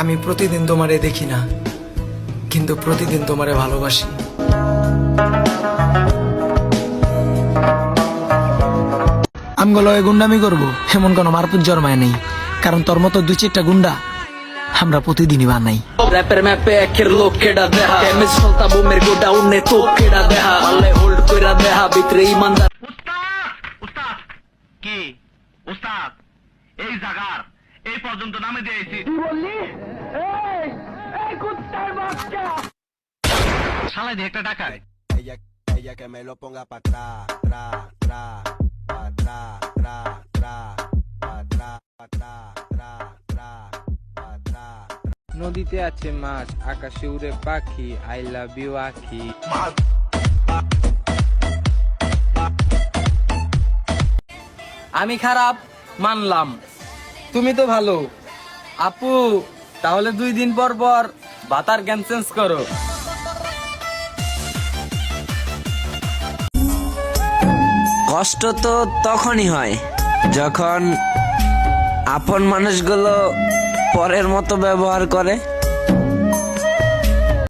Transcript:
আমি প্রতিদিন তোমারে দেখি না কিন্তু প্রতিদিন তোমারে ভালোবাসি। আমগুলো ওই গুন্ডামি করব? এমন কোনো মারপুত জন্মায় নেই কারণ তোর মতো দুই চারটা গুন্ডা আমরা প্রতিদিনই বানাই। Queda deja Que me solta boomer go down ne to queda deja কইরা দেহা ভিতরে ইমানদার উস্তাদ! উস্তাদ! কি? উস্তাদ! এই জাগার এই পর্যন্ত নামে দিয়েছি তুই বললি এই কুত্তার বাচ্চা শালা দিয়ে একটা টাকায় Ella, ella que me lo ponga pa' atrás, tra, tra, pa' atrás, tra, tra, pa' atrás, pa' atrás, tra, tra, pa' atrás. নদীতে আছে মাছ আকাশে উড়ে পাখি আই লাভ ইউ আখি আমি খারাপ মানলাম তুমি তো ভালো। আপু, তাহলে দুই দিন পর পর বাতার জ্ঞান চেঞ্জ করো। কষ্ট তো তখনই হয় যখন আপন মানুষগুলো পরের মতো ব্যবহার করে।